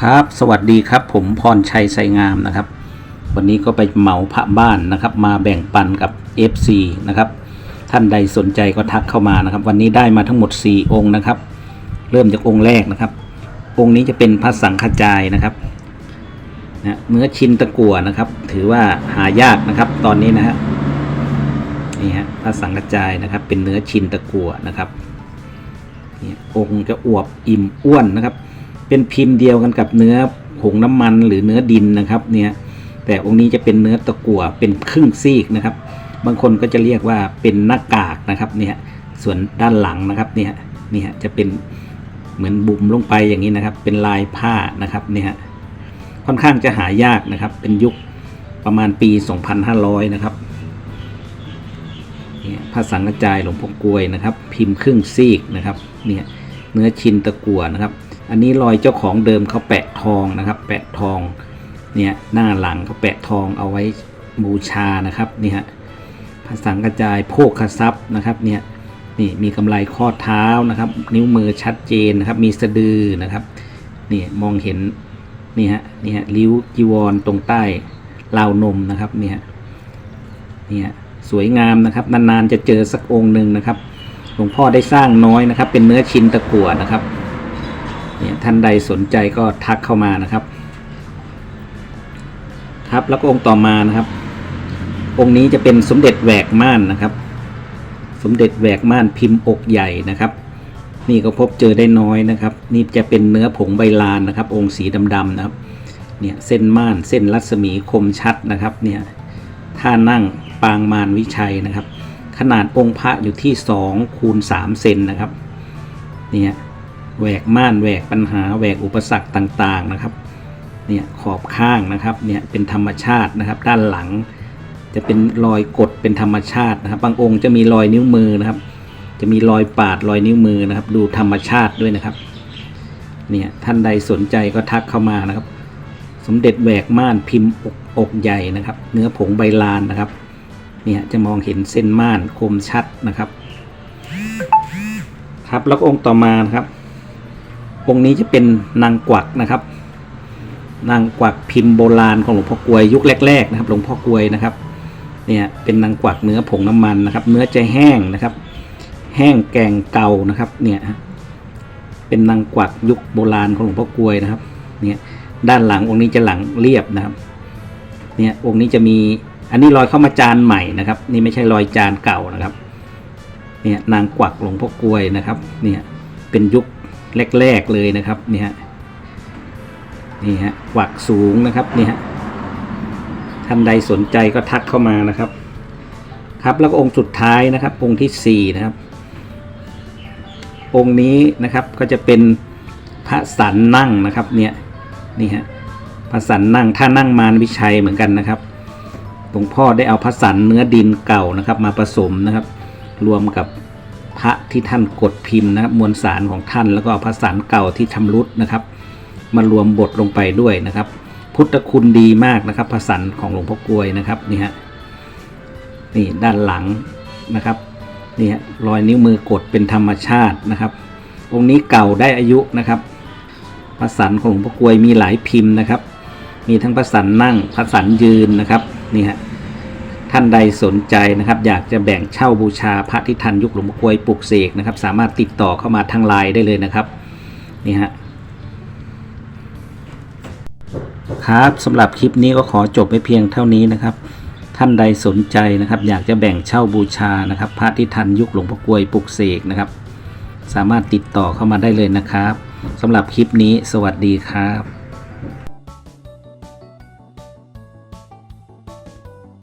ครับ สวัสดีครับ ผมพรชัยไสงามนะครับ วันนี้ก็ไปเหมาพระบ้านนะครับ มาแบ่งปันกับ FC นะครับ ท่านใดสนใจก็ทักเข้ามานะครับ วันนี้ได้มาทั้งหมด 4 องค์นะครับ เริ่มจากองค์แรกนะครับ องค์นี้จะเป็นพระสังฆจายนะครับนะเนื้อชินตะกั่วนะครับ ถือว่าหายากนะครับ ตอนนี้นะฮะนี่ฮะพระสังฆจายนะครับ เป็นเนื้อชินตะกั่วนะครับองค์จะอวบอิ่มอ้วนนะครับ เป็นพิมพ์เดียวกันกับเนื้อผงน้ำมันหรือเนื้อดินนะครับเนี่ยแต่องค์นี้จะเป็นเนื้อตะกั่วเป็นครึ่งซีกนะครับ บางคนก็จะเรียกว่าเป็นหน้ากากนะครับเนี่ยส่วนด้านหลังนะครับเนี่ยนี่ฮะจะเป็นเหมือนบุ๋มลงไปอย่างนี้นะครับ เป็นลายผ้านะครับเนี่ยค่อนข้างจะหายากนะครับ เป็นยุคประมาณปี 2500 นะครับเนี่ยพระสังฆจายหลวงพ่อกลวยนะครับ พิมพ์ครึ่งซีกนะครับเนี่ยเนื้อชินตะกั่วนะครับ อันนี้รอยเจ้าของเดิมเขาแปะทองนะครับ แปะทองเนี่ยหน้าหลังเขาแปะทองเอาไว้บูชานะครับนี่ฮะพระสังกระจายโภคทรัพย์นะครับเนี่ยนี่มีกำไรข้อเท้านะครับ นิ้วมือชัดเจนนะครับ มีสะดือนะครับนี่มองเห็นนี่ฮะนี่ฮะริ้วจีวรตรงใต้ราวนมนะครับเนี่ยเนี่ยสวยงามนะครับนานๆจะเจอสักองค์หนึ่งนะครับหลวงพ่อได้สร้างน้อยนะครับ เป็นเนื้อชิ้นตะกั่วนะครับ เนี่ยท่านใดสนใจก็ทักเข้ามานะครับ ครับแล้วก็องค์ต่อมานะครับ องค์นี้จะเป็นสมเด็จแหวกม่านนะครับ สมเด็จแหวกม่านพิมพ์อกใหญ่นะครับ นี่ก็พบเจอได้น้อยนะครับ นี่จะเป็นเนื้อผงใบลานนะครับ องค์สีดำๆนะครับเนี่ยเส้นม่านเส้นรัศมีคมชัดนะครับเนี่ยท่านั่งปางมารวิชัยนะครับ ขนาดองค์พระอยู่ที่2คูณ3เซนนะครับเนี่ย แหวกม่านแหวกปัญหาแหวกอุปสรรคต่างๆนะครับเนี่ยขอบข้างนะครับเนี่ยเป็นธรรมชาตินะครับ ด้านหลัง จะเป็นรอยกดเป็นธรรมชาตินะครับ บางองค์จะมีรอยนิ้วมือนะครับ จะมีรอยปาดรอยนิ้วมือนะครับ ดูธรรมชาติด้วยนะครับเนี่ยท่านใดสนใจก็ทักเข้ามานะครับ สมเด็จแหวกม่านพิมพ์อกอกใหญ่นะครับ เนื้อผงใบลานนะครับเนี่ยจะมองเห็นเส้นม่านคมชัดนะครับ ครับแล้วองค์ต่อมานะครับ องค์นี้จะเป็นนางกวักนะครับ นางกวักพิมพ์โบราณของหลวงพ่อกลวยยุคแรกๆนะครับ หลวงพ่อกลวยนะครับ เนี่ยเป็นนางกวักเนื้อผงน้ำมันนะครับ เนื้อจะแห้งนะครับ แห้งแกงเก่านะครับ เนี่ยเป็นนางกวักยุคโบราณของหลวงพ่อกลวยนะครับ เนี่ยด้านหลังองค์นี้จะหลังเรียบนะครับ เนี่ยองค์นี้จะมีอันนี้รอยเข้ามาจานใหม่นะครับ นี่ไม่ใช่รอยจานเก่านะครับ เนี่ยนางกวักหลวงพ่อกลวยนะครับ เนี่ยเป็นยุค แรกๆเลยนะครับเนี่ยฮะนี่ฮะกวักสูงนะครับเนี่ยฮะท่านใดสนใจก็ทักเข้ามานะครับ ครับแล้วก็องค์สุดท้ายนะครับ องค์ที่สี่นะครับ องค์นี้นะครับก็จะเป็นพระสันนั่งนะครับเนี่ยนี่ฮะพระสันนั่งท่านั่งมารวิชัยเหมือนกันนะครับหลวงพ่อได้เอาพระสันเนื้อดินเก่านะครับ มาผสมนะครับ รวมกับ พระที่ท่านกดพิมพ์นะครับมวลสารของท่านแล้วก็พระสารเก่าที่ชำรุดนะครับ มารวมบทลงไปด้วยนะครับ พุทธคุณดีมากนะครับพระสันของหลวงพ่อกลวยนะครับนี่ฮะนี่ด้านหลังนะครับนี่ฮะรอยนิ้วมือกดเป็นธรรมชาตินะครับ องค์นี้เก่าได้อายุนะครับพระสันของหลวงพ่อกลวยมีหลายพิมพ์นะครับ มีทั้งพระสันนั่งพระสันยืนนะครับนี่ฮะ ท่านใดสนใจนะครับ อยากจะแบ่งเช่าบูชาพระที่ทันยุคหลวงพ่อกวยปลุกเสกนะครับ สามารถติดต่อเข้ามาทางไลน์ได้เลยนะครับนี่ฮะครับสำหรับคลิปนี้ก็ขอจบไปเพียงเท่านี้นะครับ ท่านใดสนใจนะครับ อยากจะแบ่งเช่าบูชานะครับ พระที่ทันยุคหลวงพ่อกวยปลุกเสกนะครับ สามารถติดต่อเข้ามาได้เลยนะครับสำหรับคลิปนี้ สวัสดีครับ